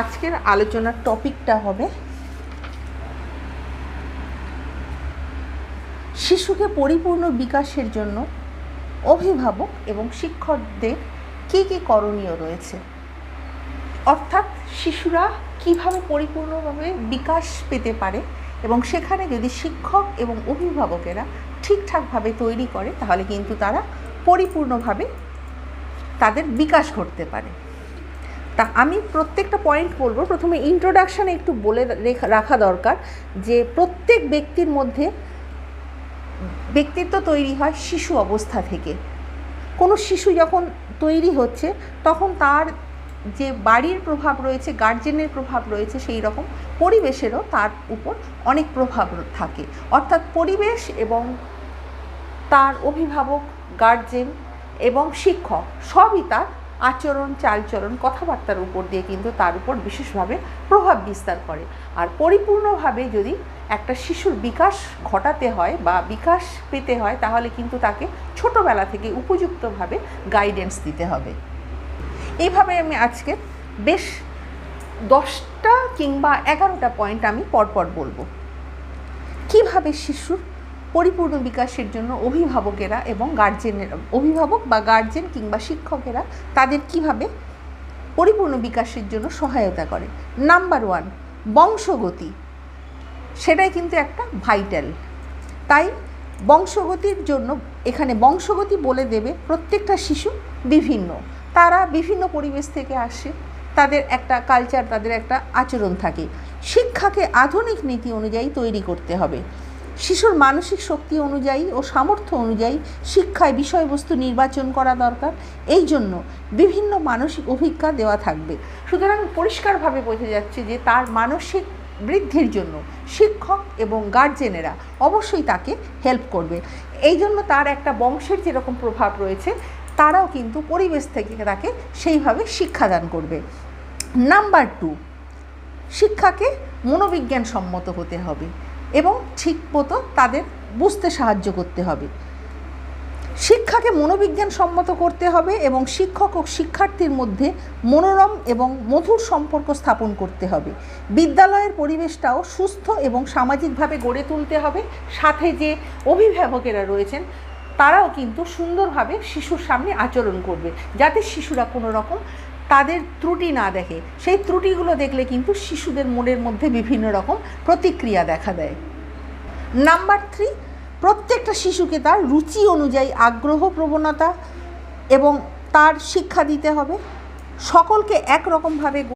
আজকের আলোচনার টপিকটা হবে শিশুকে পরিপূর্ণ বিকাশের জন্য অভিভাবক এবং শিক্ষকদের কী কী করণীয় রয়েছে? অর্থাৎ শিশুরা কীভাবে পরিপূর্ণভাবে বিকাশ পেতে পারে এবং সেখানে যদি শিক্ষক এবং অভিভাবকেরা ঠিকঠাকভাবে তৈরি করে, তাহলে কিন্তু তারা পরিপূর্ণভাবে তাদের বিকাশ ঘটতে পারে। তা আমি প্রত্যেকটা পয়েন্ট বলব। প্রথমে ইন্ট্রোডাকশানে একটু বলে রেখা- দরকার যে প্রত্যেক ব্যক্তির মধ্যে ব্যক্তিত্ব তৈরি হয় শিশু অবস্থা থেকে। কোনো শিশু যখন তৈরি হচ্ছে, তখন তার যে বাড়ির প্রভাব রয়েছে গার্জেনের প্রভাব রয়েছে, সেই রকম পরিবেশেরও তার উপর অনেক প্রভাব থাকে। অর্থাৎ পরিবেশ এবং তার অভিভাবক গার্জেন এবং শিক্ষক সবই তার আচরণ, চালচরণ, কথাবার্তার উপর দিয়ে কিন্তু তার উপর বিশেষভাবে প্রভাব বিস্তার করে। আর পরিপূর্ণভাবে যদি একটা শিশুর বিকাশ ঘটাতে হয় বা বিকাশ পেতে হয়, তাহলে কিন্তু তাকে ছোটোবেলা থেকে উপযুক্তভাবে গাইডেন্স দিতে হবে। এইভাবে আমি আজকে বেশ দশটা কিংবা এগারোটা পয়েন্ট আমি পরপর বলব। কীভাবে শিশুর পরিপূর্ণ বিকাশের জন্য অভিভাবকেরা এবং গার্জেনের অভিভাবক বা গার্জেন কিংবা শিক্ষকেরা তাদের কীভাবে পরিপূর্ণ বিকাশের জন্য সহায়তা করে? নাম্বার ওয়ান বংশগতি। সেটাই কিন্তু একটা ভাইটাল তাই বংশগতির জন্য, এখানে বংশগতি বলে দেবে প্রত্যেকটা শিশু বিভিন্ন। তারা বিভিন্ন পরিবেশ থেকে আসে, তাদের একটা কালচার তাদের একটা আচরণ থাকে। শিক্ষাকে আধুনিক নীতি অনুযায়ী তৈরি করতে হবে। শিশুর মানসিক শক্তি অনুযায়ী ও সামর্থ্য অনুযায়ী শিক্ষায় বিষয়বস্তু নির্বাচন করা দরকার। এই জন্য বিভিন্ন মানসিক অভিজ্ঞতা দেওয়া থাকবে। সুতরাং পরিষ্কারভাবে বোঝা যাচ্ছে যে তার মানসিক বৃদ্ধির জন্য শিক্ষক এবং গার্জেনেরা অবশ্যই তাকে হেল্প করবে। এই জন্য তার একটা বংশের যেরকম প্রভাব রয়েছে, তারাও কিন্তু পরিবেশ থেকে তাকে সেইভাবে শিক্ষাদান করবে। নাম্বার টু শিক্ষাকে মনোবিজ্ঞান সম্মত হতে হবে। এবং ঠিক মতো তাদের বুঝতে সাহায্য করতে হবে। শিক্ষাকে মনোবিজ্ঞান সম্মত করতে হবে এবং শিক্ষক ও শিক্ষার্থীর মধ্যে মনোরম এবং মধুর সম্পর্ক স্থাপন করতে হবে। বিদ্যালয়ের পরিবেশটাও সুস্থ এবং সামাজিকভাবে গড়ে তুলতে হবে। সাথে যে অভিভাবকেরা রয়েছেন, তারাও কিন্তু সুন্দরভাবে শিশুর সামনে আচরণ করবে, যাতে শিশুরা কোনো রকম তাদের ত্রুটি না দেখে, সেই ত্রুটিগুলো দেখলে কিন্তু শিশুদের মনের মধ্যে বিভিন্ন রকম প্রতিক্রিয়া দেখা দেয়। নাম্বার থ্রি, প্রত্যেকটা শিশুকে তার রুচি অনুযায়ী আগ্রহ, প্রবণতা এবং তার শিক্ষা দিতে হবে। সকলকে একরকমভাবে